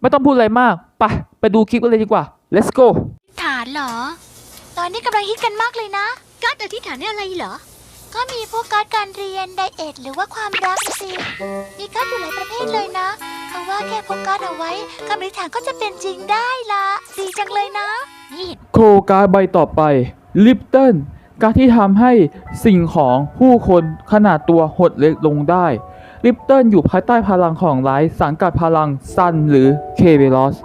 ไม่ต้องพูดอะไรมาก ไป ไปดูคลิปกันเลยดีกว่า let's go ฐานเหรอ ตอนนี้กำลังฮิตกันมากเลยนะ การ์ดอธิษฐานเนี่ยอะไรเหรอ ก็มีพวกการ์ดการเรียนไดเอทหรือว่าความรักน่ะสิ มีการ์ดอยู่หลายประเภทเลยนะเพราะว่าแค่พกการ์ดเอาไว้คำอธิษฐานก็จะเป็นจริงได้ละดีจังเลยนะนี่โคการ์ดใบต่อไปลิปตันการดที่ทำให้สิ่งของผู้คนขนาดตัวหดเล็กลงได้ ลิปเตันอยู่ภายใต้พลังของไลท์สังกัดพลังซันหรือเคเบลอส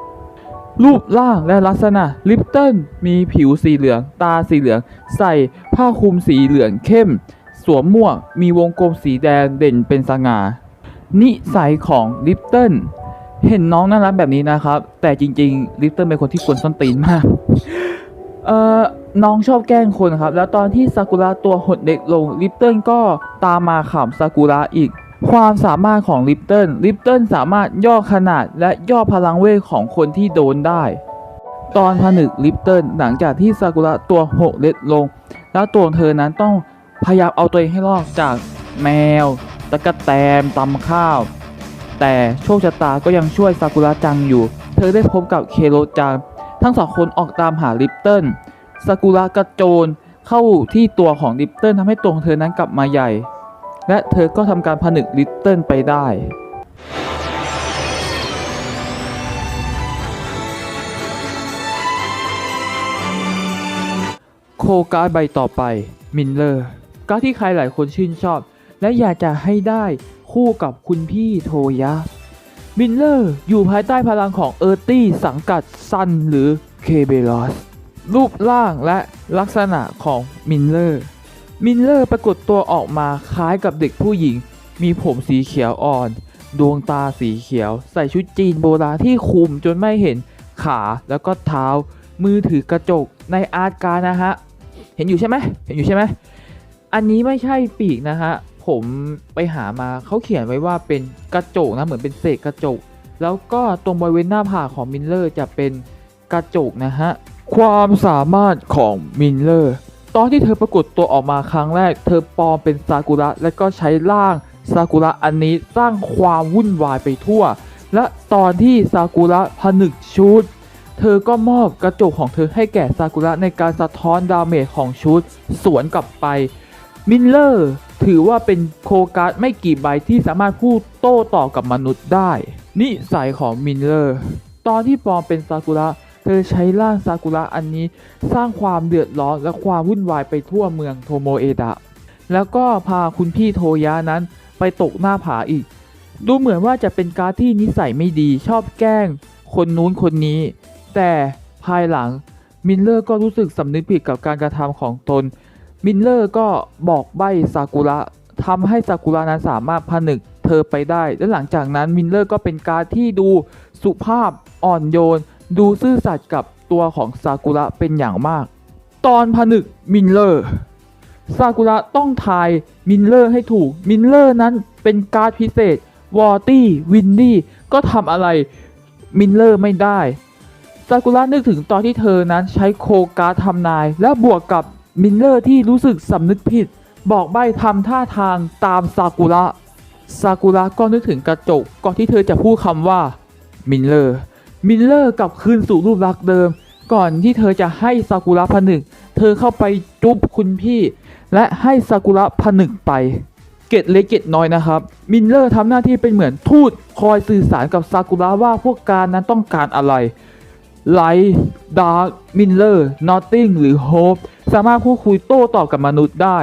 รูปร่างและลักษณะลิปเตันมีผิวสีเหลือง ตาสีเหลือง ใส่ผ้าคลุมสีเหลืองเข้ม สวมหมวกมีวงกลมสีแดงเด่นเป็นสง่า นิสัยของลิปเตันเห็นน้องน่ารักแบบนี้นะครับ แต่จริงๆลิปเตันเป็นคนที่กวนส้นตีนมาก เอ่อน้องชอบแกล้งคนครับ แล้วตอนที่ซากุระตัวหดเด็กลงลิปเติลก็ตามมาขำซากุระอีก ความสามารถของลิปเติลลิปเติลสามารถย่อขนาดและย่อพลังเวทของคนที่โดนได้ ตอนผนึกลิปเติลหลังจากที่ซากุระตัวหกเล็กลง แล้วตัวเธอนั้นต้องพยายามเอาตัวเองให้รอดจากแมว ตะกะแตนตำข้าว แต่โชคชะตาก็ยังช่วยซากุระจังอยู่ เธอได้พบกับเคโรจัง ทั้งสองคนออกตามหาลิปเติลซากุระกระโจนเข้าที่ตัวของลิปเติลทำให้ตัวของเธอนั้นกลับมาใหญ่ และเธอก็ทำการผนึกลิปเติ้ลไปได้ โคการ์ดใบต่อไป มินเลอร์ การ์ดที่ใครหลายคนชื่นชอบ และอยากจะให้ได้คู่กับคุณพี่โทยะ มินเลอร์อยู่ภายใต้พลังของเออร์ตี้สังกัดซันหรือเคเบลอสรูปร่างและลักษณะของมินเลอร์ มินเลอร์ปรากฏตัวออกมาคล้ายกับเด็กผู้หญิง มีผมสีเขียวอ่อน ดวงตาสีเขียว ใส่ชุดจีนโบราณที่คลุมจนไม่เห็นขาแล้วก็เท้า มือถือกระจกในอาร์ตการนะฮะ เห็นอยู่ใช่ไหมเห็นอยู่ใช่ไหมอันนี้ไม่ใช่ปีกนะฮะ ผมไปหามาเขาเขียนไว้ว่าเป็นกระจกนะเหมือนเป็นเศษกระจก แล้วก็ตรงบริเวณหน้าผากของมินเลอร์จะเป็นกระจกนะฮะ ความสามารถของมินเลอร์ ตอนที่เธอปรากฏตัวออกมาครั้งแรก เธอปลอมเป็นซากุระและก็ใช้ร่างซากุระอันนี้สร้างความวุ่นวายไปทั่ว และตอนที่ซากุระผนึกชุด เธอก็มอบกระจกของเธอให้แก่ซากุระในการสะท้อนดาเมจของชุด สวนกลับไป มิลเลอร์ถือว่าเป็นโคการ์ดไม่กี่ใบที่สามารถพูดโต้ตอบกับมนุษย์ได้ นิสัยของมิลเลอร์ ตอนที่ปลอมเป็นซากุระ เธอใช้ร่างซากุระอันนี้สร้างความเดือดร้อนและความวุ่นวายไปทั่วเมืองโทโมเอดะ แล้วก็พาคุณพี่โทยะนั้นไปตกหน้าผาอีก ดูเหมือนว่าจะเป็นการที่นิสัยไม่ดีชอบแกล้ง คนนู้นคนนี้ แต่ภายหลังมิลเลอร์ก็รู้สึกสำนึกผิดกับการกระทำของตน มิลเลอร์ก็บอกใบซากุระทำให้ซากุระนั้นสามารถผนึกเธอไปได้ และหลังจากนั้นมิลเลอร์ก็เป็นการที่ดูสุภาพอ่อนโยน ดูซื่อสัตย์กับตัวของซากุระเป็นอย่างมาก ตอนผนึกมิลเลอร์ซากุระต้องทายมิลเลอร์ให้ถูก มิลเลอร์นั้นเป็นการ์ดพิเศษ วอร์ตี้วินดี้ก็ทำอะไรมิลเลอร์ไม่ได้ ซากุระนึกถึงตอนที่เธอนั้นใช้โคการ์ดทำนาย และบวกกับมินเลอร์ที่รู้สึกสำนึกผิด บอกใบ้ทำท่าทางตามซากุระ ซากุระก็นึกถึงกระจกก่อนที่เธอจะพูดคำว่ามินเลอร์ มินเลอร์กลับคืนสู่รูปลักษณ์เดิม ก่อนที่เธอจะให้ซากุระผนึก เธอเข้าไปจุ๊บคุณพี่ และให้ซากุระผนึกไป เกตเล็กเกตน้อยนะครับ มินเลอร์ทำหน้าที่เป็นเหมือนทูตคอยสื่อสารกับซากุระว่าพวกการนั้นต้องการอะไรไลท์ดาร์กมินเลอร์นอตติงหรือโฮปสามารถพูดคุยโต้ตอบกับมนุษย์ได้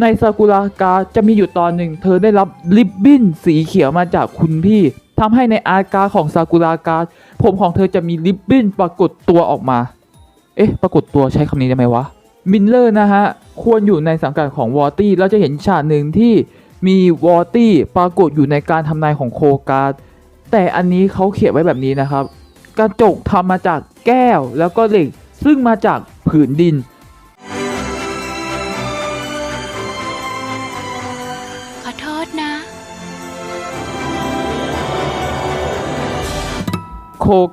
ในซากุระกาจะมีอยู่ตอนหนึ่ง เธอได้รับลิบบิ้นสีเขียวมาจากคุณพี่ ทำให้ในอาร์ตการ์ดของซากุระการ์ดผมของเธอจะมีลิบบิ้นปรากฏตัวออกมา เอ๊ะ ปรากฏตัวใช้คำนี้ได้ไหมวะ มินเลอร์นะฮะ ควรอยู่ในสังกัดของวอร์ตี้เราจะเห็นฉากหนึ่งที่มีวอร์ตี้ปรากฏอยู่ในการทำนายของโคการ์ดแต่อันนี้เขาเขียนไว้แบบนี้นะครับ กระจกทำมาจากแก้วแล้วก็เหล็กซึ่งมาจากผืนดิน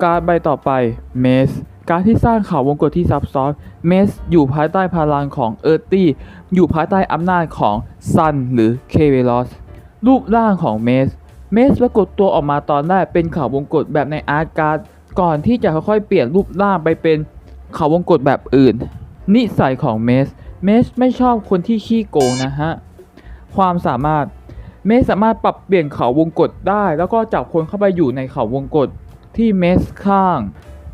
การ์ดใบต่อไปเมสการที่สร้างเขาวงกตที่ซับซ้อนเมสอยู่ภายใต้พลังของเออร์ตี้อยู่ภายใต้อำนาจของซันหรือเคเวลอสรูปร่างของเมสเมสปรากฏตัวออกมาตอนแรกเป็นเขาวงกตแบบในอาร์ตการ์ดก่อนที่จะค่อยๆเปลี่ยนรูปร่างไปเป็นเขาวงกตแบบอื่น นิสัยของเมสเมสไม่ชอบคนที่ขี้โกงนะฮะความสามารถเมสสามารถปรับเปลี่ยนเขาวงกตได้ แล้วก็จับคนเข้าไปอยู่ในเขาวงกต ที่เมสข้าง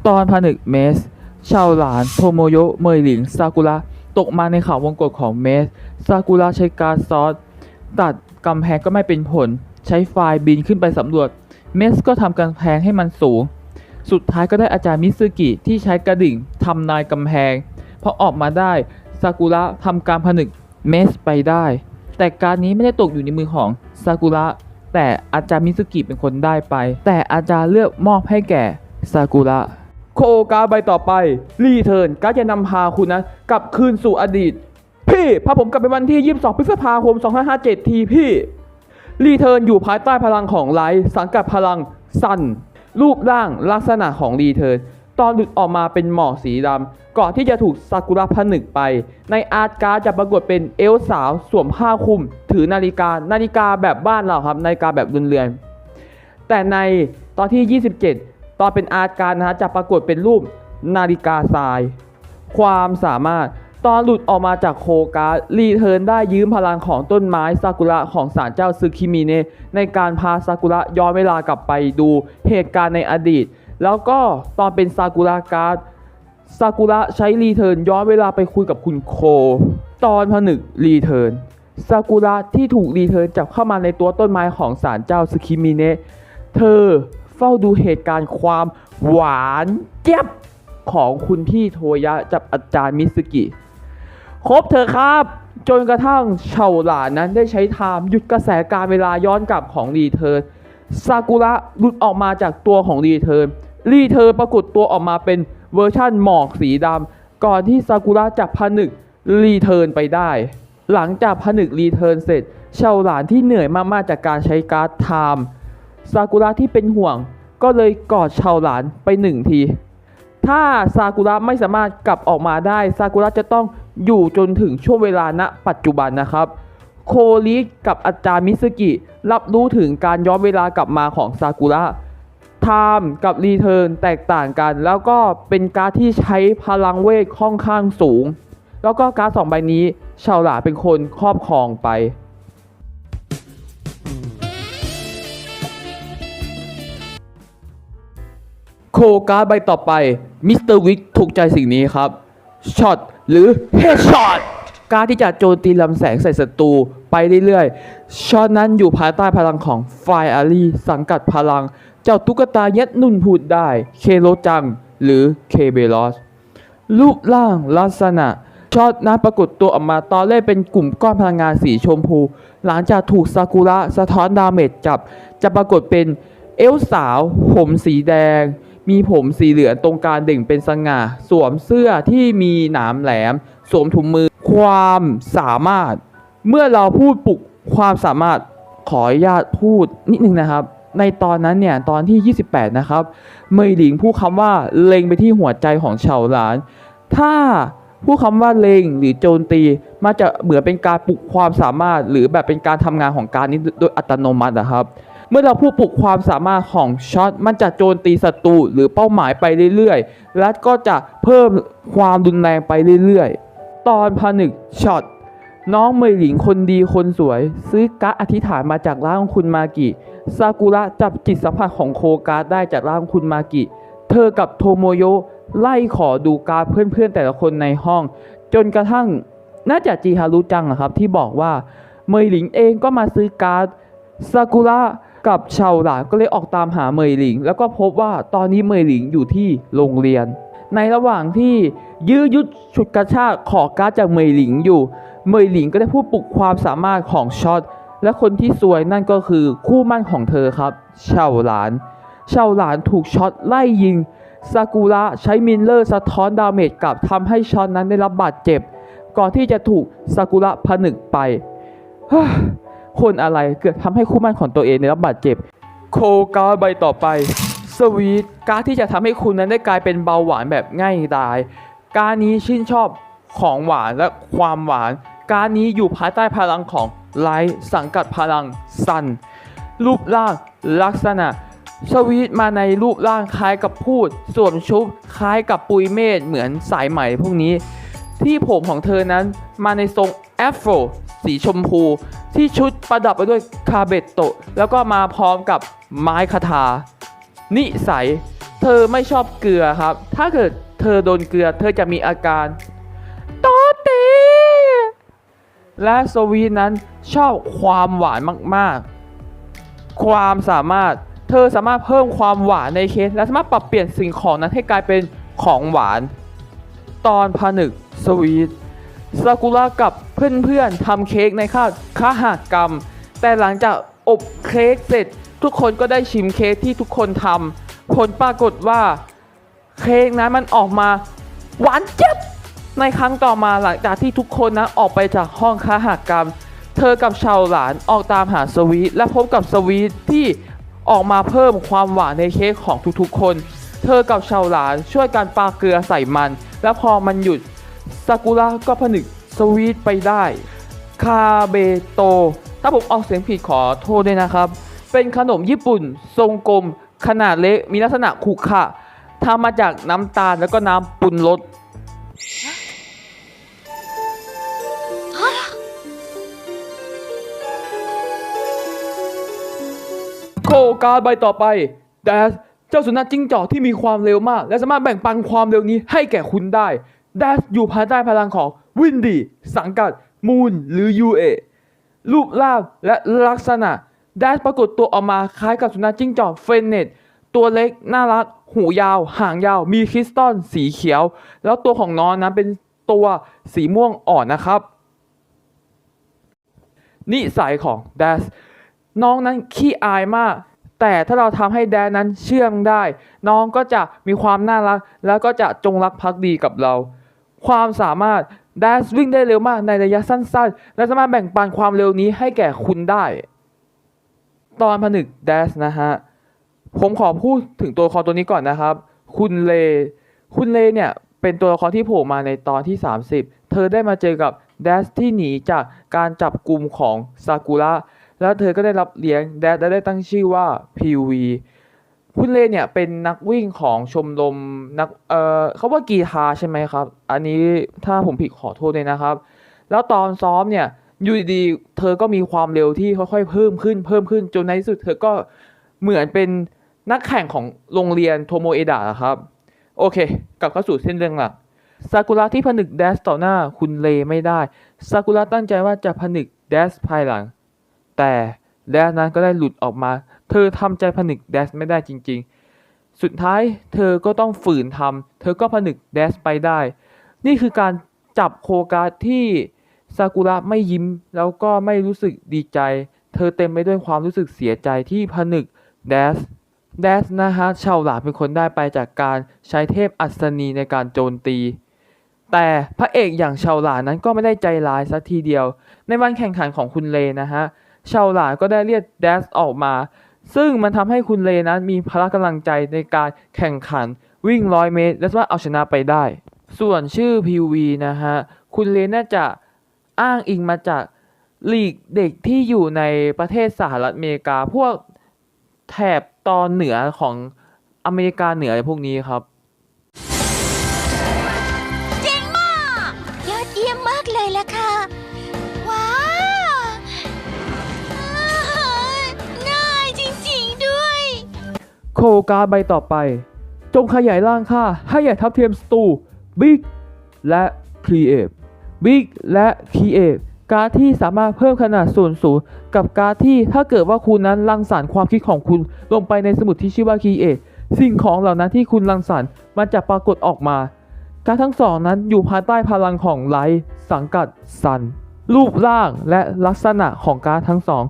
ตอนผนึกเมส ชาวหลานโทโมโยะเมยหลิงซากุระตกมาในเขาวงกตของเมส ซากุระใช้การซอสตัดกำแพงก็ไม่เป็นผล ใช้ไฟบินขึ้นไปสำรวจ เมสก็ทำกำแพงให้มันสูง สุดท้ายก็ได้อาจารย์มิซึกิที่ใช้กระดิ่งทำนายกำแพงพอออกมาได้ ซากุระทำการผนึกเมสไปได้ แต่การนี้ไม่ได้ตกอยู่ในมือของซากุระ แต่อาจารย์มิซึกิเป็นคนได้ไป แต่อาจารย์เลือกมอบให้แก่ซากุระโคกาใบต่อไป รีเทิร์นการดจะนำพาคุณนะกลับคืนสู่อดีต พี่พาผมกลับไปวันที่ 22 พฤษภาคม 2557 ทีพี่ รีเทิร์นอยู่ภายใต้พลังของไลท์สังกัดพลังซันรูปร่างลักษณะของรีเทิร์นตอนหลุดออกมาเป็นหมอกสีดำ ก่อนที่จะถูกซากุระผนึกไป ในอาร์ตการ์ดจะปรากฏเป็นเอลสาวสวมผ้าคลุม ถือนาฬิกานาฬิกาแบบบ้านเราครับนาฬิกาแบบเรือนๆแต่ในตอนที่ 27 ตอนเป็นอาร์ตการ์ดนะฮะจะปรากฏเป็นรูปนาฬิกาทราย ความสามารถตอนหลุดออกมาจากโคการ์รีเทิร์นได้ยืมพลังของต้นไม้ซากุระของศาลเจ้าซึคิมิเนะในการพาซากุระย้อนเวลากลับไปดูเหตุการณ์ในอดีต แล้วก็ตอนเป็นซากุระการ์ด ซากุระใช้รีเทิร์นย้อนเวลาไปคุยกับคุณโค ตอนผนึกรีเทิร์นซากุระที่ถูกรีเทิร์นจับเข้ามาในตัวต้นไม้ของศาลเจ้าซึคิมิเนะเธอเฝ้าดูเหตุการณ์ความหวานเจี๊ยบของคุณพี่โทยะกับอาจารย์มิสกิ ครบเธอครับ จนกระทั่งเฉาหลานนั้นได้ใช้ไทม์หยุดกระแสการเวลาย้อนกลับของรีเทิร์นซากุระหลุดออกมาจากตัวของรีเทิร์นรีเทิร์นปรากฏตัวออกมาเป็น เวอร์ชั่นหมอกสีดำก่อนที่ซากุระจะผนึกรีเทิร์นไปได้ หลังจากผนึกรีเทิร์นเสร็จเฉาหลานที่เหนื่อยมากๆจากการใช้การ์ดไทม์ซากุระที่เป็นห่วง ก็เลยกอดเฉาหลานไปหนึ่งที ถ้าซากุระไม่สามารถกลับออกมาได้ซากุระจะต้องอยู่จนถึงช่วงเวลาณปัจจุบันนะครับ โคริกับอาจารย์มิสกิรับรู้ถึงการย้อนเวลากลับมาของซากุระ ไทม์กับรีเทิร์นแตกต่างกัน แล้วก็เป็นการดที่ใช้พลังเวทค่อนข้างสูง แล้วก็การดสองใบนี้ชาวหลาเป็นคนครอบครองไปโคการ์ดใบต่อไปมิสเตอร์วิกถูกใจสิ่งนี้ครับช็อตหรือเฮดช็อต การดที่จะโจมตีลำแสงใส่ศัตรูไปเรื่อยๆช็อตนั้นอยู่ภายใต้พลังของไฟอารีสังกัดพลัง เจ้าตุ๊กตายัดนุ่นพูดได้ เคโรจัง หรือเคเบลอสรูปร่างลักษณะช็อตนั้นปรากฏตัวออกมาตอนแรกเป็นกลุ่มก้อนพลังงานสีชมพู หลังจากถูกซากุระสะท้อนดาเมจจับ จะปรากฏเป็นเอลสาว ผมสีแดง มีผมสีเหลืองตรงกลางเด่งเป็นสง่า สวมเสื้อที่มีหนามแหลม สวมถุงมือ ความสามารถ เมื่อเราพูดปลุกความสามารถขออนุญาตพูดนิดนึงนะครับ ในตอนนั้นเนี่ยตอนที่ 28 นะครับเมยหลิงพูดคำว่าเล็งไปที่หัวใจของเฉาหลาน ถ้าพูดคำว่าเล็งหรือโจมตีมันจะเหมือนเป็นการปลุกความสามารถ หรือแบบเป็นการทำงานของการนี้โดยอัตโนมัตินะครับ เมื่อเราพูดปลุกความสามารถของช็อตมันจะโจมตีศัตรูหรือเป้าหมายไปเรื่อยๆ และก็จะเพิ่มความรุนแรงไปเรื่อยๆ ตอนผนึกช็อตน้องเมยหลิงคนดีคนสวย ซื้อการ์ดอธิษฐานมาจากร้างคุณมากิซากุระจับจิตสัมผัสของโคการ์ดได้จากร้างคุณมากิ เธอกับโทโมโยไล่ขอดูการ์ดเพื่อนๆแต่ละคนในห้อง จนกระทั่งน่าจะจีฮารุจังอะครับ ที่บอกว่าเมยหลิงเองก็มาซื้อการ์ดซากุระกับเฉาหลานก็เลยออกตามหาเมยหลิง แล้วก็พบว่าตอนนี้เมยหลิงอยู่ที่โรงเรียน ในระหว่างที่ ยื้อยุดฉุดกระชากขอการ์ดจากเมยหลิงอยู่ เมยหลิงก็ได้พูดปลุกความสามารถของช็อต และคนที่สวยนั่นก็คือคู่มั่นของเธอครับเฉาหลานเฉาหลานถูกช็อตไล่ยิงซากุระใช้มินเลอร์สะท้อนดาเมจกลับทำให้ช็อตนั้นได้รับบาดเจ็บ ก่อนที่จะถูกซากุระผนึกไปคนอะไรเกิดทำให้คู่มั่นของตัวเองได้รับบาดเจ็บ โคการ์ดใบต่อไปสวีทการ์ดที่จะทำให้คุณนั้นได้กลายเป็นเบาหวานแบบง่ายดาย การนี้ชื่นชอบของหวานและความหวาน การนี้อยู่ภายใต้พลังของไลท์สังกัดพลังซัน รูปร่างลักษณะ สวีทมาในรูปร่างคล้ายกับพูด สวมชุดคล้ายกับปุยเมธเหมือนสายไหมพวกนี้ ที่ผมของเธอนั้นมาในทรงแอฟโรสีชมพู ที่ชุดประดับไปด้วยคาเบตโตแล้วก็มาพร้อมกับไม้คาถานิสัย เธอไม่ชอบเกลือครับ ถ้าเกิด เธอโดนเกลือเธอจะมีอาการตอเตและสวีนั้นชอบความหวานมากๆ ความสามารถเธอสามารถเพิ่มความหวานในเค้กและสามารถปรับเปลี่ยนสิ่งของนั้นให้กลายเป็นของหวาน ตอนผนึกสวีทซากุระกับเพื่อนๆทำเค้กในค่าคหกรรม แต่หลังจากอบเค้กเสร็จ ทุกคนก็ได้ชิมเค้กที่ทุกคนทำผลปรากฏว่า เค้กนั้นมันออกมาหวานเจี๊ยบในครั้งต่อมาหลังจากที่ทุกคนนะออกไปจากห้องคาหกรรม เธอกับชาวหลานออกตามหาสวีทและพบกับสวีทที่ออกมาเพิ่มความหวานในเค้กของทุกๆคน เธอกับชาวหลานช่วยกันปาเกลือใส่มัน และพอมันหยุดซากุระก็ผนึกสวีทไปได้ คาเบโต ถ้าผมออกเสียงผิดขอโทษด้วยนะครับ เป็นขนมญี่ปุ่น ทรงกลม ขนาดเล็กมีลักษณะขรุขระ ทำมาจากน้ำตาลแล้วก็น้ำปรุนรสโคการใบต่อไปแดสเจ้าสุนัขจิ้งจอกที่มีความเร็วมาก และสามารถแบ่งปันความเร็วนี้ให้แก่คุณได้แดสอยู่ภายใต้พลังของวินดี้สังกัดมูนหรือ UA รูปร่างและลักษณะแดสปรากฏตัวออกมาคล้ายกับสุนัขจิ้งจอกเฟนเนต ตัวเล็กน่ารัก หูยาว หางยาว มีคริสตัลสีเขียว แล้วตัวของน้องนั้นเป็นตัวสีม่วงอ่อนนะครับ นิสัยของแดสน้องนั้นขี้อายมาก แต่ถ้าเราทำให้แดนนั้นเชื่อมได้ น้องก็จะมีความน่ารัก แล้วก็จะจงรักภักดีกับเรา ความสามารถแดสวิ่งได้เร็วมากในระยะสั้นๆ และสามารถแบ่งปันความเร็วนี้ให้แก่คุณได้ ตอนผนึกแดสนะฮะ ผมขอพูดถึงตัวละครตัวนี้ก่อนนะครับ คุณเล คุณเลเนี่ย เป็นตัวละครที่โผล่มาในตอนที่ 30 เธอได้มาเจอกับแดสที่หนีจากการจับกลุ่มของซากุระแล้วเธอก็ได้รับเลี้ยงแดดและได้ตั้งชื่อว่า PV คุณเลเนี่ยเป็นนักวิ่งของชมรมนักเอ่อเขาว่ากีฬาใช่ไหมครับ อันนี้ถ้าผมผิดขอโทษเลยนะครับ แล้วตอนซ้อมเนี่ยอยู่ดีๆเธอก็มีความเร็วที่ค่อยๆเพิ่มขึ้นเพิ่มขึ้นจนในที่สุด เธอก็เหมือนเป็น นักแข่งของโรงเรียนโทโมเอดะครับ โอเค กลับเข้าสู่เส้นเรื่องหลักซากุระที่ผนึกแดสต่อหน้าคุณเลไม่ได้ซากุระตั้งใจว่าจะผนึกแดสภายหลัง แต่แดสนั้นก็ได้หลุดออกมา เธอทำใจผนึกแดสไม่ได้จริง ๆ สุดท้ายเธอก็ต้องฝืนทำเธอก็ผนึกแดสไปได้ นี่คือการจับโคการ์ที่ซากุระไม่ยิ้ม แล้วก็ไม่รู้สึกดีใจ เธอเต็มไปด้วยความรู้สึกเสียใจที่ผนึกแดส แดสนะฮะชาวหลาเป็นคนได้ไปจากการใช้เทพอัศนีในการโจมตี แต่พระเอกอย่างชาวหลานั้นก็ไม่ได้ใจร้ายสักทีเดียว ในวันแข่งขันของคุณเลนะฮะชาวหลานก็ได้เรียกแดสออกมา ซึ่งมันทำให้คุณเลนั้นมีพละกำลังใจในการแข่งขันวิ่งร้อยเมตร และสามารถเอาชนะไปได้ ส่วนชื่อ PV นะฮะคุณเลน่าจะอ้างอิงมาจากลีกเด็กที่อยู่ในประเทศสหรัฐอเมริกา พวกแถบ ตอนเหนือของอเมริกาเหนืออะไรพวกนี้ครับ เจ๋งมาก ยอดเยี่ยมมากเลยล่ะค่ะ ว้าวอ้าวง่ายจริงๆด้วย โคการ์ดใบต่อไป จงขยายร่างค่าให้ใหญ่ทับเทียมสตูบิ๊กและครีเอทบิ๊กและครีเอท การ์ดที่สามารถเพิ่มขนาดส่วนสูงกับการ์ดที่ถ้าเกิดว่าคุณนั้นรังสรรค์ความคิดของคุณลงไปในสมุดที่ชื่อว่าครีเอทสิ่งของเหล่านั้นที่คุณรังสรรค์มันจะปรากฏออกมา การดทั้งสองนั้นอยู่ภายใต้พลังของไลท์สังกัดซันรูปร่างและลักษณะของการดทั้งสอง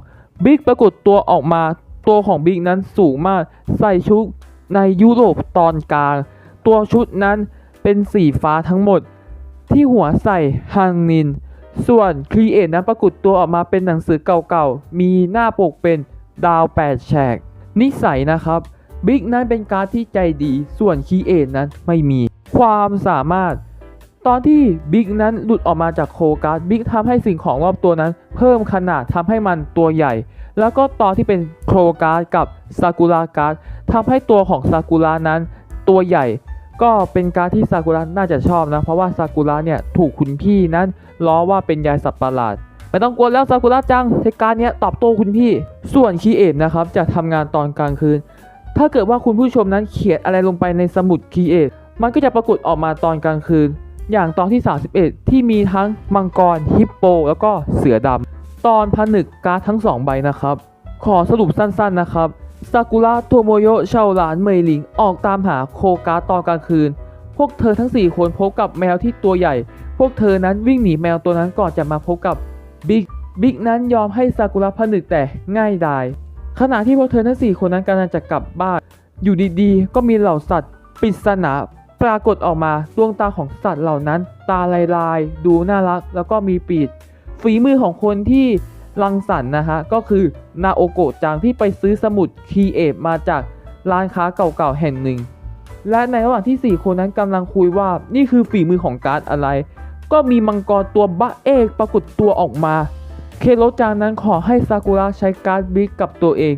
บิ๊กปรากฏตัวออกมาตัวของบิ๊กนั้นสูงมากใส่ชุดในยุโรปตอนกลาง ตัวชุดนั้นเป็นสีฟ้าทั้งหมด ที่หัวใส่ฮังนิน ส่วนครีเอทนั้นปรากฏตัวออกมาเป็นหนังสือเก่าๆ มีหน้าปกเป็นดาว 8 แฉก นิสัยนะครับบิ๊กนั้นเป็นการดที่ใจดี ส่วนครีเอทนั้นไม่มี ความสามารถ ตอนที่บิ๊กนั้นหลุดออกมาจากโคการ์ดบิ๊กทำให้สิ่งของรอบตัวนั้น เพิ่มขนาดทำให้มันตัวใหญ่ แล้วก็ตอนที่เป็นโครการ์ดกับซากุระการ์ดทำให้ตัวของซากุระนั้น ตัวใหญ่ ก็เป็นการที่ซากุระน่าจะชอบนะ เพราะว่าซากุระเนี่ยถูกคุณพี่นั้นล้อว่าเป็นยายสัตว์ประหลาด ไม่ต้องกลัวแล้วซากุระจังใช้การเนี้ยตอบโต้คุณพี่ ส่วนคีเอทนะครับจะทำงานตอนกลางคืน ถ้าเกิดว่าคุณผู้ชมนั้นเขียนอะไรลงไปในสมุดคีเอทมันก็จะปรากฏออกมาตอนกลางคืน อย่างตอนที่ 31 ที่มีทั้งมังกรฮิปโป แล้วก็เสือดำตอนผนึกการ์ดทั้ง 2 ใบนะครับ ขอสรุปสั้นๆนะครับ ซากุระโทโมโยะเชาหลานเมยหลิงออกตามหาโคกาตอนกลางคืน พวกเธอทั้ง 4 คนพบกับแมวที่ตัวใหญ่ พวกเธอนั้นวิ่งหนีแมวตัวนั้นก่อนจะมาพบกับบิ๊ก บิ๊กนั้นยอมให้ซากุระผนึกแต่ง่ายดาย ขณะที่พวกเธอทั้ง 4 คนนั้นกำลังจะกลับบ้าน อยู่ดีๆ ก็มีเหล่าสัตว์ปริศนาปรากฏออกมาดวงตาของสัตว์เหล่านั้น ตาลายๆ ดูน่ารัก แล้วก็มีปีกฝีมือของคนที่ รังสรรค์นะฮะก็คือนาโอโกะจังที่ไปซื้อสมุดคีเอทมาจากร้านค้าเก่าๆแห่งหนึ่ง และในระหว่างที่ 4 คนนั้นกำลังคุยว่านี่คือฝีมือของการ์ดอะไร ก็มีมังกรตัวบ้าเอกปรากฏตัวออกมา เคโรจังนั้นขอให้ซากุระใช้การ์ดบิ๊กกับตัวเอง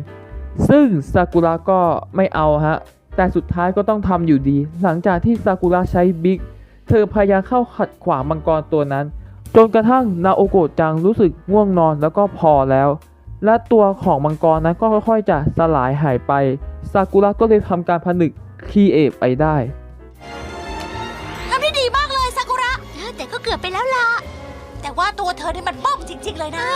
ซึ่งซากุระก็ไม่เอาฮะแต่สุดท้ายก็ต้องทำอยู่ดี หลังจากที่ซากุระใช้บิ๊กเธอพยายามเข้าขัดขวางมังกรตัวนั้น จนกระทั่งนาโอโกะจังรู้สึกง่วงนอนแล้วก็พอแล้ว และตัวของมังกรนั้นก็ค่อยๆ จะสลายหายไปซากุระก็เลยทำการผนึกคีเอฟไปได้ทำได้ดีมากเลยซากุระแต่ก็เกือบไปแล้วล่ะแต่ว่าตัวเธอนี่มันบ้องจริง ๆ เลยนะ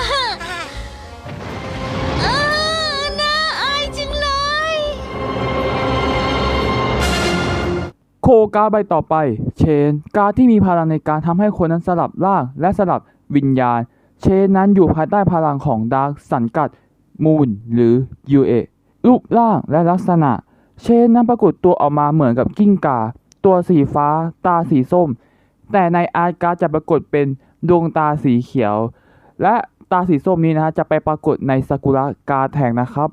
การ์ดใบต่อไป เชน การ์ดที่มีพลังในการทำให้คนนั้นสลับร่างและสลับวิญญาณ เชนนั้นอยู่ภายใต้พลังของดาร์กสังกัดมูนหรือ UA รูปร่างและลักษณะ เชนนั้นปรากฏตัวออกมาเหมือนกับกิ้งก่า ตัวสีฟ้า ตาสีส้ม แต่ในอาร์ตการ์ดจะปรากฏเป็นดวงตาสีเขียว และตาสีส้มนี้นะฮะจะไปปรากฏในซากุระการแทงนะครับ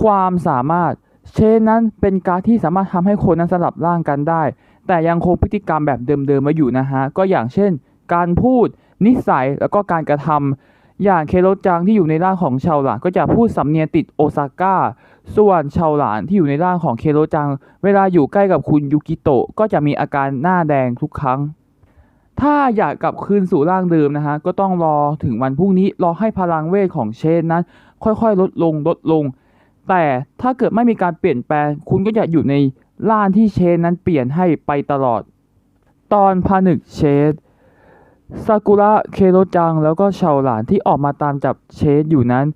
ความสามารถเชนนั้นเป็นการที่สามารถทำให้คนนั้นสลับร่างกันได้ แต่ยังคงพฤติกรรมแบบเดิมๆไว้อยู่นะฮะ ก็อย่างเช่น การพูดนิสัยแล้วก็การกระทำอย่างเคโรจังที่อยู่ในร่างของชาวหลานก็จะพูดสำเนียงติดโอซาก้า ส่วนชาวหลานที่อยู่ในร่างของเคโรจัง เวลาอยู่ใกล้กับคุณยูกิโตะก็จะมีอาการหน้าแดงทุกครั้ง ถ้าอยากกลับคืนสู่ร่างเดิมนะฮะ ก็ต้องรอถึงวันพรุ่งนี้รอให้พลังเวทของเชนนั้น ค่อยๆ ลดลงลดลง แต่ถ้าเกิดไม่มีการเปลี่ยนแปลงคุณก็จะอยู่ใน ล่านที่เชนนั้นเปลี่ยนให้ไปตลอด ตอนผนึกเชนซากุระเคโรจังแล้วก็ชาวหลานที่ออกมาตามจับเชนอยู่นั้น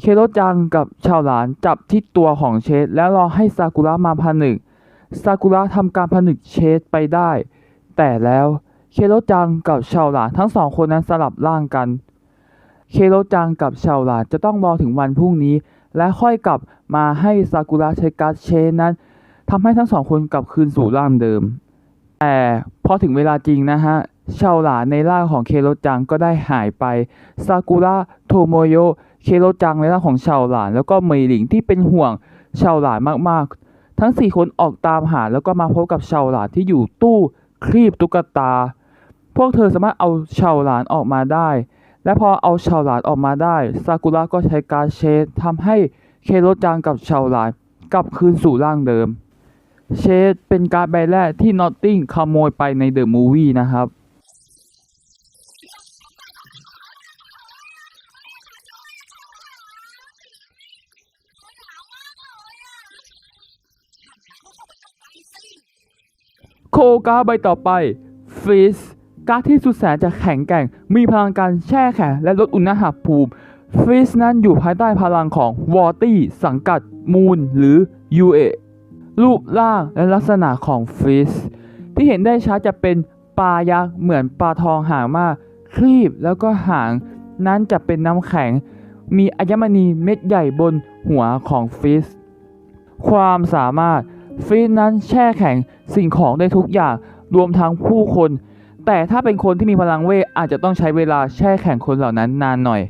เคโรจังกับชาวหลานจับที่ตัวของเชนแล้วรอให้ซากุระมาผนึกซากุระทำการผนึกเชนไปได้ แต่แล้วเคโรจังกับชาวหลานทั้งสองคนนั้นสลับร่างกัน เคโรจังกับชาวหลานจะต้องรอถึงวันพรุ่งนี้ และค่อยกลับมาให้ซากุระใช้การดเชนนั้น ทำให้ทั้งสองคนกลับคืนสู่ร่างเดิม แต่พอถึงเวลาจริงนะฮะชาวหลานในร่างของเคโรจังก็ได้หายไปซากุระโทโมโยเคโรจังในร่างของชาวหลาน แล้วก็เมยหลิงที่เป็นห่วงชาวหลานมากๆ ทั้งสี่คนออกตามหาแล้วก็มาพบกับชาวหลานที่อยู่ตู้คลีบตุ๊กตา พวกเธอสามารถเอาชาวหลานออกมาได้ และพอเอาชาวหลานออกมาได้ซากุระก็ใช้การเชดทำให้เคโรจังกับชาวหลานกลับคืนสู่ร่างเดิม เชดเป็นการดใบแรกที่นอตติงขโมยไปในเดอะมูวี่นะครับ โคการ์ดใบต่อไปฟิสการ์ดที่สุดแสนจะแข็งแกร่ง มีพลังการแช่แข็งและลดอุณหภูมิฟิสนั้นอยู่ภายใต้พลังของวอตี้สังกัดมูนหรือ UA รูปร่างและลักษณะของฟิสที่เห็นได้ชัดจะเป็นปลายักษ์เหมือนปลาทองหางมากคลีบแล้วก็หางนั้นจะเป็นน้ำแข็ง มีอัญมณีเม็ดใหญ่บนหัวของฟิสความสามารถฟิสนั้นแช่แข็งสิ่งของได้ทุกอย่างรวมทั้งผู้คน แต่ถ้าเป็นคนที่มีพลังเวทอาจจะต้องใช้เวลาแช่แข็งคนเหล่านั้นนานหน่อย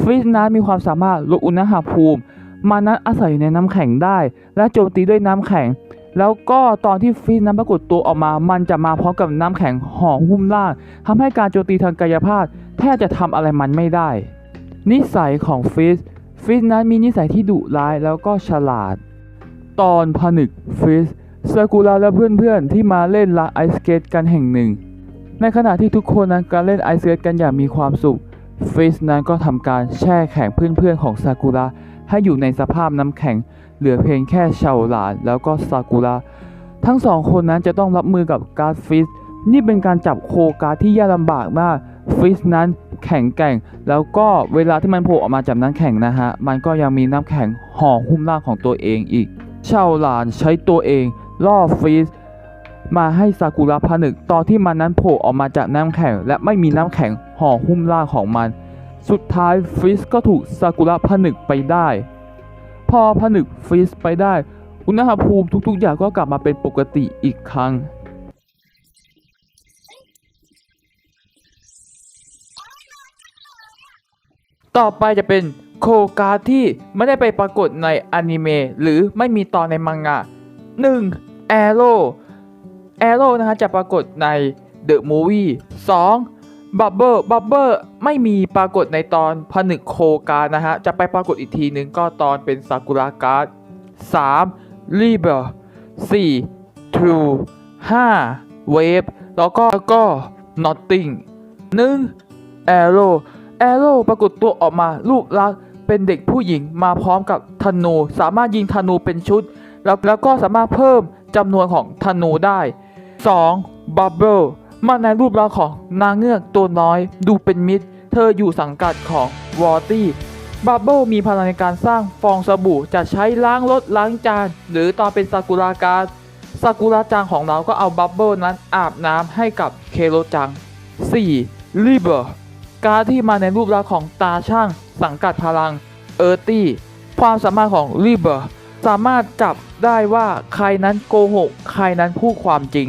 ฟิสนั้นมีความสามารถลดอุณหภูมิ มันนั้นอาศัยอยู่ในน้ำแข็งได้ และโจมตีด้วยน้ำแข็ง แล้วก็ตอนที่ฟิสนั้นปรากฏตัวออกมา มันจะมาพร้อมกับน้ำแข็งห่อหุ้มล่างทำให้การโจมตีทางกายภาพแทบจะทำอะไรมันไม่ได้ นิสัยของฟิสฟิสนั้นมีนิสัยที่ดุร้ายแล้วก็ฉลาด ตอนผนึกฟิสซากุระและเพื่อนๆ ที่มาเล่นลานไอสเกตกันแห่งหนึ่ง ในขณะที่ทุกคนนั้นการเล่นไอสเกตกันอย่างมีความสุขฟิสนั้นก็ทำการแช่แข็งเพื่อนๆของซากุระ ให้อยู่ในสภาพน้ำแข็ง เหลือเพียงแค่เฉาหลานแล้วก็ซากุระทั้งสองคนนั้นจะต้องรับมือกับการฟิสนี่เป็นการจับโคการ์ที่ยากลำบากมากฟิสนั้นแข็งแกร่ง แล้วก็เวลาที่มันโผล่ออกมาจากน้ำแข็งนะฮะ มันก็ยังมีน้ำแข็งห่อหุ้มร่างของตัวเองอีก เชาหลานใช้ตัวเองล่อฟิสมาให้ซากุระผนึกตอนที่มันนั้นโผล่ออกมาจากน้ำแข็ง และไม่มีน้ำแข็งห่อหุ้มร่างของมัน สุดท้ายฟิสก็ถูกซากุระผนึกไปได้ พอผนึกฟิสไปได้ อุณหภูมิทุกๆ อย่างก็กลับมาเป็นปกติอีกครั้ง ต่อไปจะเป็นโคการที่ไม่ได้ไปปรากฏในอนิเมะหรือไม่มีตอนในมังงะ 1. Arrow Arrow นะฮะจะปรากฏในเดอะมูวี่สอง The Movie 2. Bubble Bubble ไม่มีปรากฏในตอนผนึกโคการนะฮะ จะไปปรากฏอีกทีนึงก็ตอนเป็นซากุระการ์ด 3. Rebel 4. True 5. Wave แล้วก็แล้วก็ Nothing 1. Arrow Arrow ปรากฏตัวออกมารูปลักษณ์เป็นเด็กผู้หญิงมาพร้อมกับธนูสามารถยิงธนูเป็นชุด แล้วแล้วก็สามารถเพิ่มจำนวนของธนูได้ 2. Bubble มาในรูปลักษณ์ของนางเงือกตัวน้อยดูเป็นมิตร เธออยู่สังกัดของวอร์ตี้บับเบิลมีพลังในการสร้างฟองสบู่จะใช้ล้างรถล้างจาน หรือตอนเป็นซากุระการซากุระจังของเราก็เอาบับเบิลนั้นอาบน้ำให้กับเคโรจัง 4. l i b e r การที่มาในรูปลักษณ์ของตาช่าง สังกัดพลังเออร์ตี้ความสามารถของ l i b e r สามารถจับได้ว่าใครนั้นโกหก ใครนั้นพูดความจริง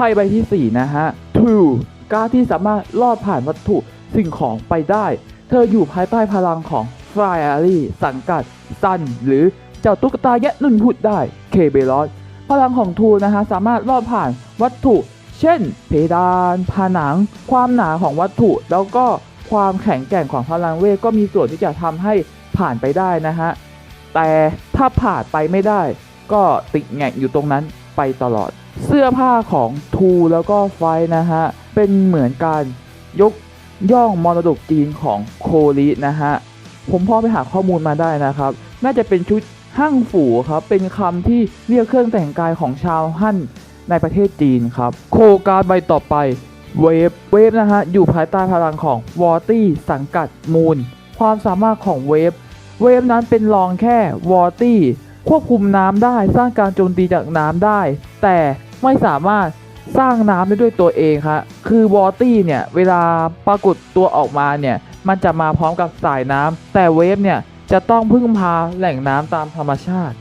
ไพ่ใบที่ 4 นะฮะ True การที่สามารถลอดผ่านวัตถุสิ่งของไปได้ เธออยู่ภายใต้พลังของ f r y a r y สังกัดซันหรือเจ้าตุ๊กตาแยะนุ่นพูดได้เคเบลอสพลังของทูนะฮะสามารถลอดผ่านวัตถุ เช่น เพดานผนัง ความหนาของวัตถุ แล้วก็ความแข็งแกร่งของพลังเวทก็มีส่วนที่จะทำให้ผ่านไปได้นะฮะ แต่ถ้าผ่านไปไม่ได้ ก็ติดแงกอยู่ตรงนั้นไปตลอด เสื้อผ้าของทูแล้วก็ไฟนะฮะ เป็นเหมือนการยกย่องมรดกจีนของโคลินะฮะ ผมพ่อไปหาข้อมูลมาได้นะครับ น่าจะเป็นชุดหั่างฝูครับ เป็นคำที่เรียกเครื่องแต่งกายของชาวฮั่นในประเทศจีนครับ โคการใบต่อไปเวฟเวฟนะฮะ อยู่ภายใต้พลังของวอร์ตี้สังกัดมูล ความสามารถของเวฟเวฟนั้นเป็นรองแค่วอร์ตี้ควบคุมน้ำได้สร้างการโจมตีจากน้ำได้ แต่ ไม่สามารถสร้างน้ำได้ด้วยตัวเองครับคือวอร์ตี้เนี่ยเวลาปรากฏตัวออกมาเนี่ยมันจะมาพร้อมกับสายน้ำแต่เวฟเนี่ยจะต้องพึ่งพาแหล่งน้ำตามธรรมชาติ